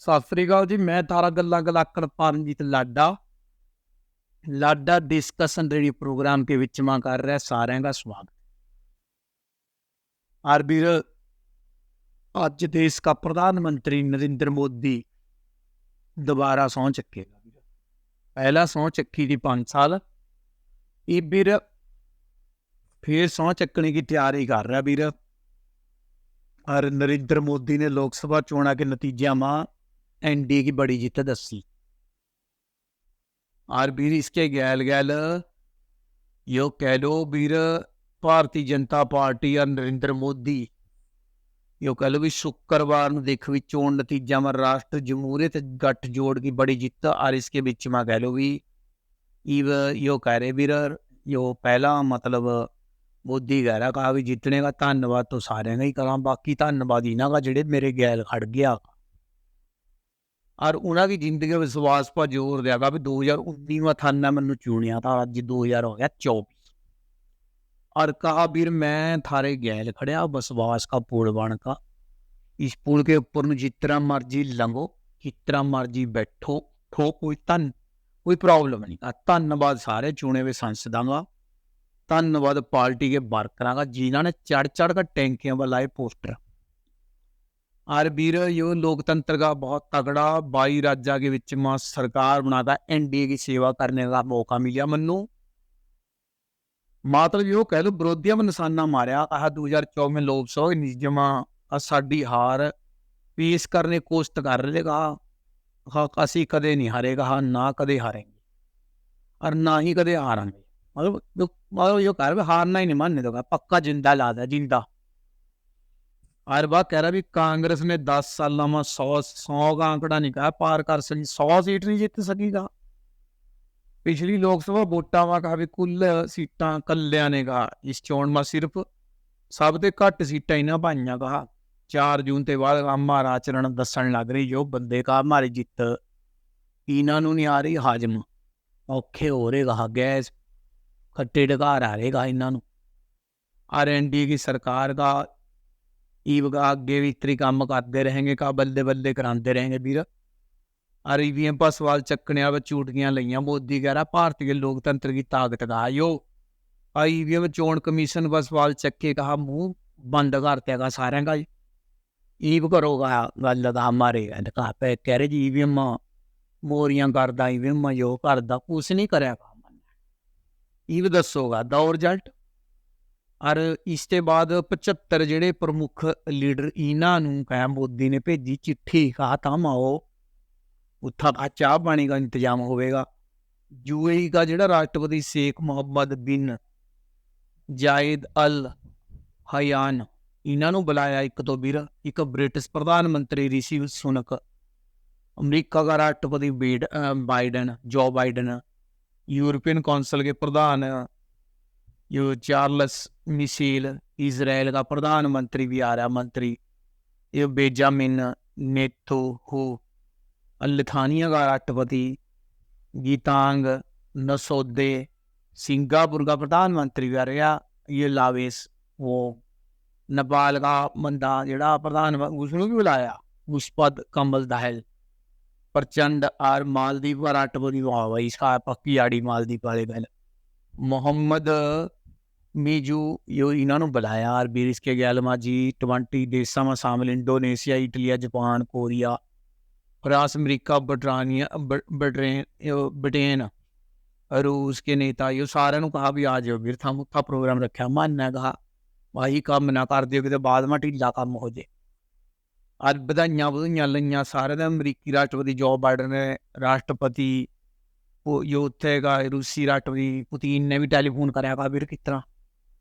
ਸਤਿ ਸ੍ਰੀ ਅਕਾਲ ਜੀ, ਮੈਂ ਤਾਰਾ ਗੱਲਾਂ ਗਲਾਕਰ Paramjit Lada. Lada discussion radio program ਕੇ ਵਿੱਚ ਮਾਂ ਕਰ ਰਿਹਾ, ਸਾਰਿਆਂ ਦਾ ਸਵਾਗਤ। ਆਰਬੀਰ ਅੱਜ ਦੇਸ਼ ਦਾ ਪ੍ਰਧਾਨ ਮੰਤਰੀ ਨਰਿੰਦਰ ਮੋਦੀ ਦੁਬਾਰਾ ਸੌਂ ਚੱਕੇਗਾ ਪਹਿਲਾ ਸੌਂ ਚੱਕੀ ਦੀ 5 ਸਾਲ। ਇਹ ਵੀਰ, ਫੇਰ ਸੌਂ ਚੱਕਣੇ ਦੀ ਤਿਆਰੀ ਕਰ ਰਿਹਾ ਵੀਰ। ਔਰ ਨਰਿੰਦਰ ਮੋਦੀ ਨੇ ਲੋਕ ਸਭਾ ਚੋਣਾਂ ਦੇ ਨਤੀਜਿਆਂ ਮਾਂ एनडीए की बड़ी जीत दसी और ਵੀਰ इसके गैल गैल यो कह लो ਵੀਰ ਭਾਰਤੀ ਜਨਤਾ ਪਾਰਟੀ ਔਰ ਨਰਿੰਦਰ ਮੋਦੀ यो कह लो भी शुक्रवार ਨੂੰ ਦੇਖ ਵੀ ਚੋਣ ਨਤੀਜਾ में राष्ट्र जमहूरियत गठ जोड़ की बड़ी जीत और इसके बीच में कह लो भी इव यो कह रहे ਵੀਰ यो पहला मतलब ਮੋਦੀ ਕਹਿ ਰਿਹਾ ਕਹਾ ਵੀ ਜਿੱਤਣੇ ਦਾ ਧੰਨਵਾਦ ਤੋਂ ਸਾਰਿਆਂ ਦਾ ਹੀ ਕਰਾਂ ਬਾਕੀ ਧੰਨਵਾਦ ਇਹਨਾਂ ਦਾ ਜਿਹੜੇ ਮੇਰੇ ਗੈਲ ਖੜ ਗਿਆ और उनकी जिंदगी में विश्वास पर जोर दिया गया दो हजार उन्नीस में थाना मैंने चुनिया था आज दो हजार हो गया चौबीस और कहा वीर मैं थारे गैल खड़े विश्वास का पुल बन का इस पुल के ऊपर जितना मर्जी लंघो जितना मर्जी बैठो ठो कोई तन ਕੋਈ ਪ੍ਰੋਬਲਮ ਨਹੀਂ ਆ ਧੰਨਵਾਦ ਸਾਰੇ ਚੁਣੇ ਹੋਏ ਸੰਸਦਾਂ ਦਾ ਧੰਨਵਾਦ ਪਾਰਟੀ ਦੇ ਵਰਕਰਾਂ ਦਾ ਜਿਨ੍ਹਾਂ ਨੇ ਚੜ ਚੜ ਕੇ ਟੈਂਕੀਆਂ ਵੱਲ ਲਾਏ ਪੋਸਟਰ और वीर यो लोकतंत्र का बहुत तगड़ा बाई राज्य के विच में सरकार बनाता एनडीए की सेवा करने का मौका मिला मनु मतलब यो कह लो विरोधियों में निशाना मारिया कहा दो हजार चौबीस में लोकसभा निजमा साडी हार पेश करने की कोशिश कर रहे कहा कहा असी कदे नहीं हारे कहा ना कदे हारेंगे और ना ही कदे हारेंगे मतलब जो मतलब यो कह रहा हारना ही नहीं मानने दोगा पक्का जिंदा ला दे जिंदा हर बात कह रहा भी कांग्रेस ने दस साल में सौ सौ का आंकड़ा नहीं कहा पार कर सकी सौ सीट नहीं जीत सकेगा पिछली लोकसभा वोटा में कहा भी कुल सीटा कल्याण ने कहा इस चोण में सिर्फ सब ते घट सीटा इन्हें पाइया कहा चार जून के बाद हमारा आचरण दसन लग रही जो बंदे का हमारी जित इन्हों नहीं आ रही हाजम औखे हो रहे कहा गैस खट्टे ढकार आ रहेगा इन्हों आर एन डी की सरकार का ਈਵ ਦਾ ਅੱਗੇ ਵੀ ਇਤਰੀ ਕੰਮ ਕਰਦੇ ਰਹੇਗੇ, ਕਾ ਬੱਲੇ ਬੱਲੇ ਕਰਾਉਂਦੇ ਰਹੇਗੇ ਵੀਰ। ਆਰ ਈਵੀਐਮ ਪਾ ਸਵਾਲ ਚੱਕਣਿਆ ਵਿੱਚ ਝੂਠੀਆਂ ਲਈਆਂ, ਮੋਦੀ ਕਹਿ ਭਾਰਤੀ ਲੋਕਤੰਤਰ ਦੀ ਤਾਕਤ ਦਾ, ਆਇਓ। ਆਈਵੀਐਮ ਚੋਣ ਕਮਿਸ਼ਨ ਬਸਵਾਲ ਚੱਕੇ, ਕਹਾ ਮੂੰਹ ਬੰਦ ਕਰਤੇਗਾ ਸਾਰਿਆਂ ਦਾ ਈ ਈਵ ਕਰੋਗਾ ਗੱਲ ਦਾ ਮਾਰੇ ਕਹਾ ਪੈ ਕਹਿ ਰਹੇ ਜੀ ਈਵੀਐਮ ਮੋਰੀਆਂ ਕਰਦਾ ਈਵੀਐਮ ਜੋ ਕਰਦਾ, ਕੁਛ ਨਹੀਂ ਕਰਿਆ ਕੰਮ ਈ ਵੀ ਦੱਸੋਗਾ ਦਾ ਰਿਜ਼ਲਟ ਔਰ ਇਸ ਤੋਂ ਬਾਅਦ 75 ਜਿਹੜੇ ਪ੍ਰਮੁੱਖ ਲੀਡਰ ਇਹਨਾਂ ਨੂੰ ਕਹਿ ਮੋਦੀ ਨੇ ਭੇਜੀ ਚਿੱਠੀ ਕਹਾ ਤਾਂ ਮਾਓ ਉੱਥਾ ਆ ਚਾਹ ਪਾਣੀ ਦਾ ਇੰਤਜ਼ਾਮ ਹੋਵੇਗਾ ਯੂਏਈ ਦਾ ਜਿਹੜਾ ਰਾਸ਼ਟਰਪਤੀ ਸ਼ੇਖ ਮੁਹੰਮਦ ਬਿਨ ਜਾਇਦ ਅਲ ਹਯਾਨ ਇਹਨਾਂ ਨੂੰ ਬੁਲਾਇਆ ਇੱਕ ਤੋਂ ਵੀਰ ਇੱਕ ਬ੍ਰਿਟਿਸ਼ ਪ੍ਰਧਾਨ ਮੰਤਰੀ ਰਿਸ਼ੀ ਸੁਨਕ ਅਮਰੀਕਾ ਦਾ ਰਾਸ਼ਟਰਪਤੀ ਬਾਈਡਨ ਜੋ ਬਾਈਡਨ यूरोपियन काउंसिल के प्रधान यो चार्लस मिशेल इसराइल का प्रधानमंत्री भी आ रहा मंत्री ये बेजामिन नेतो हो लिथानिया का राष्ट्रपति गीतांग नसोदे सिंगापुर का प्रधानमंत्री भी आ रहा ये लावेस वो नेपाल का बंदा जड़ा प्रधान उसने भी बुलाया मुस्पद कमल दहल प्रचंड और मालदीव का राष्ट्रपति वहाँ भाई इसका पक्की आड़ी मालदीव वाले गल मोहम्मद मीजू यो इन्होंने बुलाया और बीर इसके गैलमा जी ट्वेंटी देशों में शामिल इंडोनेशिया इटलिया जापान कोरिया फ्रांस अमरीका बट्रानिया ब्रिटेन ब्रिटेन रूस के नेता यो सारे कहा भी आ जाओ ਵੀਰ ਥਾਂ ਮੁੱਖਾ ਪ੍ਰੋਗਰਾਮ ਰੱਖਿਆ ਮਾਨਨਾ ਕਹਾ ਵਾਹੀ ਕੰਮ ਨਾ ਕਰ ਦਿਓ ਕਿਤੇ ਬਾਅਦ ਮਾ ਢਿੱਲਾ ਕੰਮ ਹੋ ਜੇ ਅੱਜ ਵਧਾਈਆਂ ਵਧਾਈਆਂ ਲਈਆਂ ਸਾਰੇ ਦੇ ਅਮਰੀਕੀ ਰਾਸ਼ਟਰਪਤੀ ਜੋ ਬਾਈਡਨ ਨੇ ਰਾਸ਼ਟਰਪਤੀ ਉਹ ਜੋ ਉੱਥੇ ਹੈਗਾ ਰੂਸੀ ਰਾਸ਼ਟਰਪਤੀ ਪੁਤਿਨ ਨੇ ਵੀ ਟੈਲੀਫੋਨ ਕਰਿਆ ਕਹਾ ਵੀਰ ਕਿਸ ਤਰ੍ਹਾਂ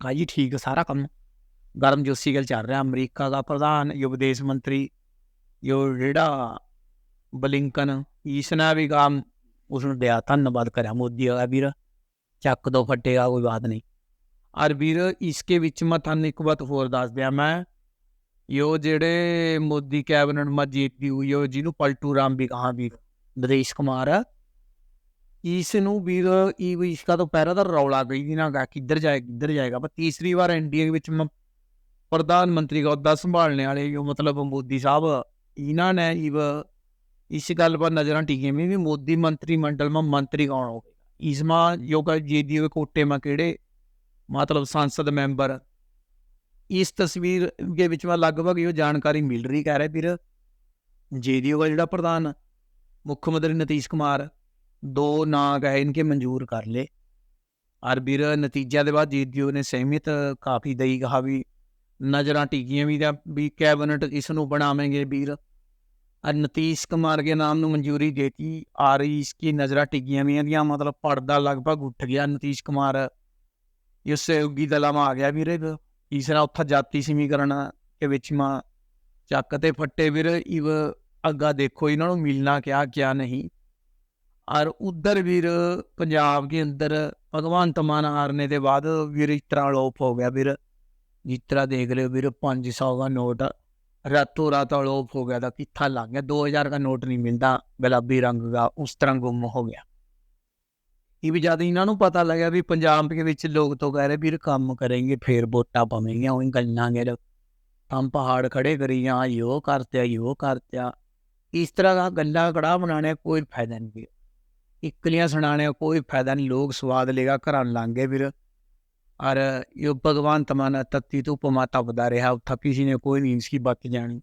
ਕਹਾ ਠੀਕ ਸਾਰਾ ਕੰਮ। ਗਰਮ ਜੋਸ਼ੀ ਗੱਲ ਚੱਲ ਰਿਹਾ ਅਮਰੀਕਾ ਦਾ ਪ੍ਰਧਾਨ, ਜੋ ਵਿਦੇਸ਼ ਮੰਤਰੀ, ਜੋ ਜਿਹੜਾ ਬਲਿੰਕਨ ਇਸਨਾ ਵੀ ਕੰਮ ਉਸ ਨੂੰ ਦਿਆ ਧੰਨਵਾਦ ਕਰਿਆ ਮੋਦੀ ਆ ਵੀਰ। ਚੱਕ ਦੋ ਫਟੇਗਾ ਕੋਈ ਬਾਤ ਨਹੀਂ। ਅਰ ਵੀਰ, ਇਸਕੇ ਵਿੱਚ ਮੈਂ ਤੁਹਾਨੂੰ ਇੱਕ ਵਾਰ ਹੋਰ ਦੱਸ ਦਿਆਂ ਮੈਂ। ਯੋ ਜਿਹੜੇ ਮੋਦੀ ਕੈਬਨਿਟ ਮਾ ਜੀਪੀ ਹੋਈ ਉਹ ਜਿਹਨੂੰ ਪਲਟੂ ਰਾਮ ਵੀ ਕਹਾ ਵੀਰ ਵਿਦੇਸ਼ ਕੁਮਾਰ। ਇਸ ਨੂੰ ਵੀਰ ਇਹ ਇਸ਼ਕਾ ਤੋਂ ਪਹਿਰਾ ਦਾ ਰੌਲਾ ਗਈ ਦੀ ਨਾ ਕਿੱਧਰ ਜਾਏ, ਕਿੱਧਰ ਜਾਏਗਾ। ਪਰ ਤੀਸਰੀ ਵਾਰ ਐਨਡੀਏ ਵਿੱਚ ਪ੍ਰਧਾਨ ਮੰਤਰੀ ਦਾ ਅਹੁਦਾ ਸੰਭਾਲਣ ਵਾਲੇ ਜੋ ਮਤਲਬ ਮੋਦੀ ਸਾਹਿਬ, ਇਹਨਾਂ ਨੇ ਇਵ ਇਸ ਗੱਲ 'ਪਰ ਨਜ਼ਰਾਂ ਟਿਕੀ ਮੈਂ ਵੀ ਮੋਦੀ ਮੰਤਰੀ ਮੰਡਲ ਮਾ ਮੰਤਰੀ ਕੌਣ ਹੋ ਹੋਵੇਗਾ ਇਸਮਾ ਯੋਗਾ ਜੀਡੀ ਦੇ ਕੋਟੇ ਮਾ ਕਿਹੜੇ ਮਤਲਬ ਸੰਸਦ ਮੈਂਬਰ। ਇਸ ਤਸਵੀਰ ਦੇ ਵਿੱਚ ਮੈਂ ਲਗਭਗ ਇਹ ਜਾਣਕਾਰੀ ਮਿਲ ਰਹੀ, ਕਹਿ ਰਹੇ ਵੀਰ। ਜੀਡੀਓ ਦਾ ਜਿਹੜਾ ਪ੍ਰਧਾਨ ਮੁੱਖ ਮੰਤਰੀ ਨਤੀਸ਼ ਕੁਮਾਰ। ਦੋ ਨਾਂ ਗਏ, ਇਨਕੇ ਮਨਜ਼ੂਰ ਕਰ ਲੇ ਔਰ ਵੀਰ ਨਤੀਜਾ ਦੇ ਬਾਅਦ ਜੇਡੀਓ ਨੇ ਸਹਿਮਤ, ਕਾਫੀ ਦਈ ਕਹਾ ਵੀ ਨਜ਼ਰਾਂ ਟਿਕੀਆਂ ਵੀ ਦਾ ਵੀ ਕੈਬਨਿਟ ਇਸ ਨੂੰ ਬਣਾਵਾਂਗੇ ਵੀਰ। ਔਰ ਨਤੀਸ਼ ਕੁਮਾਰ ਕੇ ਨਾਮ ਨੂੰ ਮਨਜ਼ੂਰੀ ਦੇਤੀ ਆ ਰਹੀ ਇਸकी ਨਜ਼ਰਾਂ ਟਿਕੀਆਂ ਵੀ ਦੀਆਂ ਮਤਲਬ ਪਰਦਾ ਲਗਭਗ ਉੱਠ ਗਿਆ ਨਤੀਸ਼ ਕੁਮਾਰ। ਇਸ ਸਹਿਯੋਗੀ ਦਲਾਂ ਮਾ ਆ ਗਿਆ ਵੀਰੇ, ਤੀਸਰਾ ਉੱਥਾ ਜਾਤੀ ਸਮੀਕਰਨ ਵਿੱਚ ਮਾਂ ਚੱਕ ਤੇ ਫੱਟੇ ਵੀਰ, ਇਵ ਅੱਗਾ ਦੇਖੋ, ਇਹਨਾਂ ਨੂੰ ਮਿਲਣਾ ਕਿਆ ਕਿਆ ਨਹੀਂ। ਔਰ ਉਧਰ ਵੀਰ ਪੰਜਾਬ ਦੇ ਅੰਦਰ ਭਗਵੰਤ ਮਾਨ ਹਾਰਨੇ ਦੇ ਬਾਅਦ ਵੀਰ ਇਸ ਤਰ੍ਹਾਂ ਅਲੋਪ ਹੋ ਗਿਆ ਵੀਰ। ਜਿਸ ਤਰ੍ਹਾਂ ਦੇਖ ਰਹੇ ਹੋ ਵੀਰ 500 ਦਾ ਨੋਟ ਰਾਤੋਂ ਰਾਤ ਅਲੋਪ ਹੋ ਗਿਆ ਦਾ ਕਿੱਥਾ ਲੱਗ ਗਿਆ? 2000 ਦਾ ਨੋਟ ਨਹੀਂ ਮਿਲਦਾ, ਗੁਲਾਬੀ ਰੰਗ ਦਾ, ਉਸ ਤਰ੍ਹਾਂ ਗੁੰਮ ਹੋ ਗਿਆ। ਇਹ ਵੀ ਜਦ ਇਹਨਾਂ ਨੂੰ ਪਤਾ ਲੱਗਿਆ ਵੀ ਪੰਜਾਬ ਦੇ ਵਿੱਚ ਲੋਕ ਤੋਂ ਕਹਿ ਰਹੇ ਵੀਰ ਕੰਮ ਕरेंगे ਫੇਰ ਵੋਟਾਂ ਪਾਵੇਂਗੇ ਉਹੀ ਗੱਲਾਂਗੇ ਹਮ ਪਹਾੜ ਖੜੇ ਕਰੀ ਜਾਂ ਯੋ ਕਰਤੇ ਯੋ ਕਰਤੇ ਇਸ ਤਰ੍ਹਾਂ ਦਾ ਗੱਲਾਂ ਕੜਾ ਬਣਾਣੇ ਕੋਈ ਫਾਇਦਾ ਨਹੀਂ ਇਕਲੀਆਂ ਸੁਣਾਣੇ ਕੋਈ ਫਾਇਦਾ ਨਹੀਂ, ਲੋਕ ਸਵਾਦ ਲੇਗਾ, ਘਰਾਂ ਲਾਂਗੇ ਵੀਰ ਔਰ ਇਹ ਭਗਵਾਨ ਤਮਾਨਾ ਤਤੀ ਤੂ ਪਮਾਤਾ ਬਦਾ ਰਿਹਾ, ਉਥਾ ਕਿਸੇ ਨੇ ਕੋਈ ਨਹੀਂ ਇਸकी ਬਾਤ ਜਾਣੀ।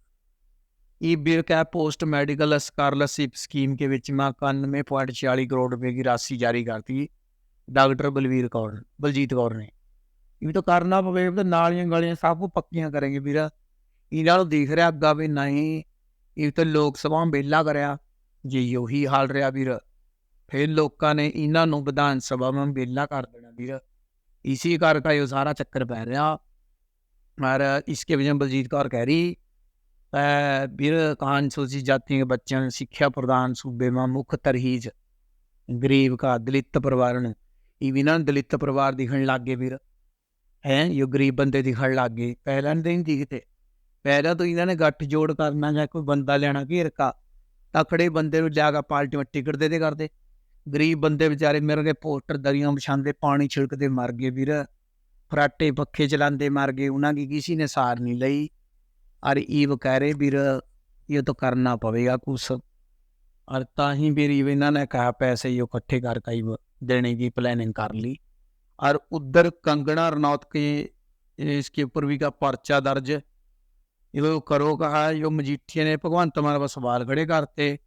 ई बिल कैप पोस्ट मेडिकल स्कॉलरशिप स्कीम के बीच में इक्यानवे पॉइंट छियालीस करोड़ रुपए की राशि जारी कर दी डॉक्टर बलवीर कौर बलजीत कौर ने ये तो करना पवे तो नालियां गलियां सब कुछ ਵੀਰਾ। ਇਹਨਾਂ ਨੂੰ ਦੇਖ ਰਿਹਾ ਅੱਗਾ ਵੀ ਨਹੀਂ, ਇਹ ਤਾਂ ਲੋਕ ਸਭਾ ਮੇਲਾ ਕਰਿਆ, ਜੇ ਇਹੀ ਹਾਲ ਰਿਹਾ ਵੀਰ। ਫਿਰ ਲੋਕਾਂ ਨੇ ਇਹਨਾਂ ਨੂੰ ਵਿਧਾਨ ਸਭਾ ਮੈਂ ਬੇਲਾ ਕਰ ਦੇਣਾ ਵੀਰ। ਇਸੇ ਕਰਕੇ ਇਹ ਸਾਰਾ ਚੱਕਰ ਪੈ ਰਿਹਾ। ਔਰ ਇਸਕੇ ਵਜ੍ਹਾ ਬਲਜੀਤ ਕੌਰ ਕਹਿ ਰਹੀ ਵੀਰ ਕਹਾਨ ਸੋਚੀ ਜਾਤੀ ਦੇ ਬੱਚਿਆਂ ਨੂੰ ਸਿੱਖਿਆ ਪ੍ਰਦਾਨ ਸੂਬੇ ਮਾ ਮੁੱਖ ਤਰਹੀਜ, ਗਰੀਬ ਕਾ ਦਲਿਤ ਪਰਿਵਾਰ ਨੂੰ। ਇਹ ਵੀ ਨਾ ਦਲਿਤ ਪਰਿਵਾਰ ਦਿਖਣ ਲੱਗ ਗਏ ਵੀਰ। ਹੈ, ਇਹ ਗਰੀਬ ਬੰਦੇ ਦਿਖਣ ਲੱਗ ਗਏ। ਪਹਿਲਾਂ ਦੇ ਨਹੀਂ ਦਿਖਦੇ। ਪਹਿਲਾਂ ਤੋਂ ਇਹਨਾਂ ਨੇ ਗੱਠ ਜੋੜ ਕਰਨਾ ਜਾਂ ਕੋਈ ਬੰਦਾ ਲੈਣਾ ਘੇਰ ਕਾ ਤਕੜੇ ਬੰਦੇ ਨੂੰ ਜਾ ਕੇ ਪਾਰਟੀ ਵਿੱਚ ਟਿਕਟ ਦੇ ਦੇ ਕਰਦੇ ਗਰੀਬ ਬੰਦੇ ਵਿਚਾਰੇ ਮੇਰੇ ਕੇ ਪੋਸਟਰ ਦਰੀਆਂ ਵਿਛਾਉਂਦੇ ਪਾਣੀ ਛਿੜਕਦੇ ਮਰ ਗਏ ਵੀਰ ਫਰਾਟੇ ਪੱਖੇ ਚਲਾਉਂਦੇ ਮਰ ਗਏ ਉਹਨਾਂ ਦੀ ਕਿਸੇ ਨੇ ਸਾਰ ਨਹੀਂ ਲਈ और ईव कह रहे ਵੀਰ ਇਹ ਤਾਂ ਕਰਨਾ ਪਵੇਗਾ ਕੁਛ और ताही फिर इन्होंने ने कहा पैसे ये इकट्ठे करके ही देने की प्लानिंग कर ली और उधर कंगना रनौत के इसके ऊपर भी का पर्चा दर्ज ये करो कहा जो मजीठिया ने भगवंत मान पर सवाल खड़े करते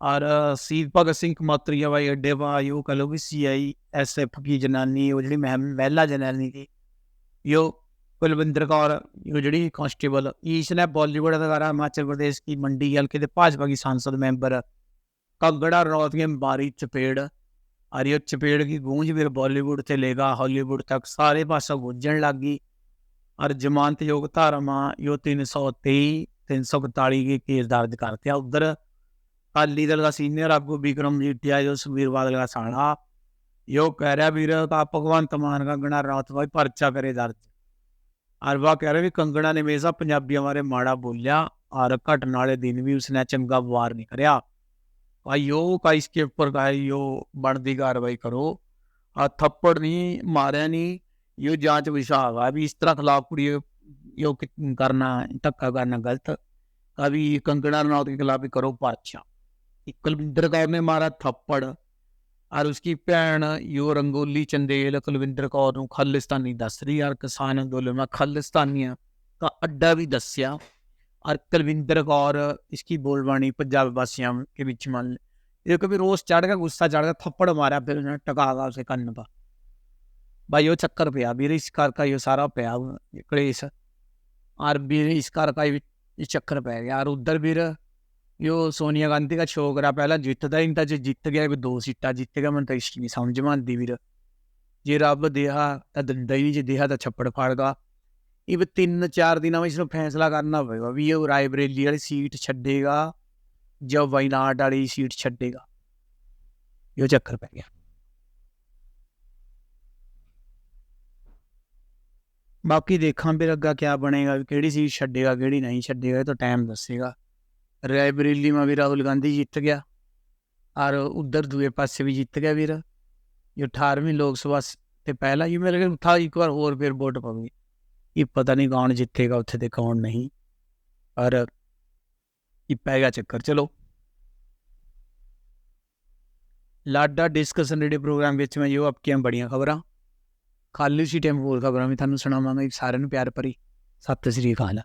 और शहीद भगत सिंह कमात्री हवाई अड्डे पर आई वो कह लो कि सी आई एस एफ की जनानी वो जी महिला जनानी थी यो कुलविंदर कौर यो जी कांस्टेबल ईश ने बॉलीवुड अदाकारा हिमाचल प्रदेश की मंडी हल्के के भाजपा की सांसद मेंबर कगड़ा रौत के बारी चपेड़ और ये चपेड़ की गूंज फिर बॉलीवुड से लेगा हॉलीवुड तक सारे पासा गूंजन लग गई और जमानत योग धारावां यो तीन सौ तेई तीन सौ बताली के केस दर्ज करते हैं उधर अकाली दल का सीनियर आगू विक्रम जीटिया जो सुबीर बादल का साढ़ा यो कह रहा वीर का भगवंत मान का गणा रात भाई पर्चा करे दर्ज अरवा कह रहे भी कंगना ने हमेशा पंजाबियों बारे माड़ा बोलिया और घटने वाले दिन भी उसने चंगा वार नहीं कराया भाई यो का इसके ऊपर का यो बनती कार्रवाई करो और थप्पड़ नहीं मारा नहीं यो जांच विषय है भी इस तरह खिलाफ कुड़ी यो करना धक्का करना गलत अभी कंगना रनौत के खिलाफ भी करो पर्चा कुलविंदर कौर ने मारा थप्पड़ और उसकी भैन यो रंगोली चंदेल कुलविंदर कौर ਨੂੰ ਖਾਲਿਸਤਾਨੀ ਦੱਸ ਰਹੀ ਯਾਰ ਕਿਸਾਨ ਅੰਦੋਲਨ ਦਾ ਖਾਲਿਸਤਾਨੀਆਂ ਦਾ ਅੱਡਾ ਵੀ ਦੱਸਿਆ और कुलविंदर कौर इसकी बोलवाणी पंजाब वासियों के बीच मान ये कभी रोज चढ़ गया गुस्सा चढ़ गया थप्पड़ मारा फिर उन्होंने टकागा उसे कन्न पर भाई वो चक्कर पे वीर इस कार का ये सारा पया क्लेश और वीर इस कार का ये चक्कर पै गया और उधर वीर यो सोनिया गांधी का छोकरा पहला जितदा ही था जो जित गया भी दो सीटा जीत गया मैं तो इसकी नहीं समझ में आती ਵੀਰ ਜੇ ਰੱਬ ਦਿਆ ਤਾਂ ਦਿੰਦਾ ਹੀ ਨਹੀਂ ਜੇ ਦਿਆ ਤਾਂ ਛੱਪੜ ਫਾੜਗਾ ਇਹ ਵੀ ਤਿੰਨ ਚਾਰ ਦਿਨਾਂ ਵਿੱਚ ਇਸਨੂੰ ਫੈਸਲਾ ਕਰਨਾ ਪਵੇਗਾ ਵੀ ਇਹ ਰਾਇਬਰੇਲੀ ਵਾਲੀ ਸੀਟ ਛੱਡੇਗਾ ਜਾਂ ਵਾਇਨਾਡ ਵਾਲੀ ਸੀਟ ਛੱਡੇਗਾ ਇਹ ਚੱਕਰ ਪੈ ਗਿਆ ਬਾਕੀ ਦੇਖਾਂ ਫਿਰ ਅੱਗਾ ਕੀ ਬਣੇਗਾ ਕਿਹੜੀ ਸੀਟ ਛੱਡੇਗਾ ਕਿਹੜੀ ਨਹੀਂ ਛੱਡੇਗਾ ਇਹ ਤਾਂ ਟਾਈਮ ਦੱਸੇਗਾ रायबरेली में भी राहुल गांधी जीत गया और उधर दूए पासे भी जीत गया वीर जो अठारहवीं लोकसभा से पहला ये मेरे था एक बार और फिर वोट पवी ये पता नहीं कौन जीतेगा उत्थे ते कौन नहीं और ये पै गया चक्कर चलो ਲਾਡਾ ਡਿਸਕਸ਼ਨ ਰੇਡੀਓ ਪ੍ਰੋਗਰਾਮ ਵਿੱਚ ਮੈਂ ਜੋ ਆਪਕੀਆਂ ਬੜੀਆਂ ਖਬਰਾਂ ਖਾਲੀ ਸੀ ਟਾਈਮ ਹੋਰ ਖਬਰਾਂ ਵੀ ਤੁਹਾਨੂੰ ਸੁਣਾਵਾਂਗਾ ਜੀ। ਸਾਰਿਆਂ ਨੂੰ ਪਿਆਰ ਭਰੀ ਸਤਿ ਸ੍ਰੀ ਅਕਾਲ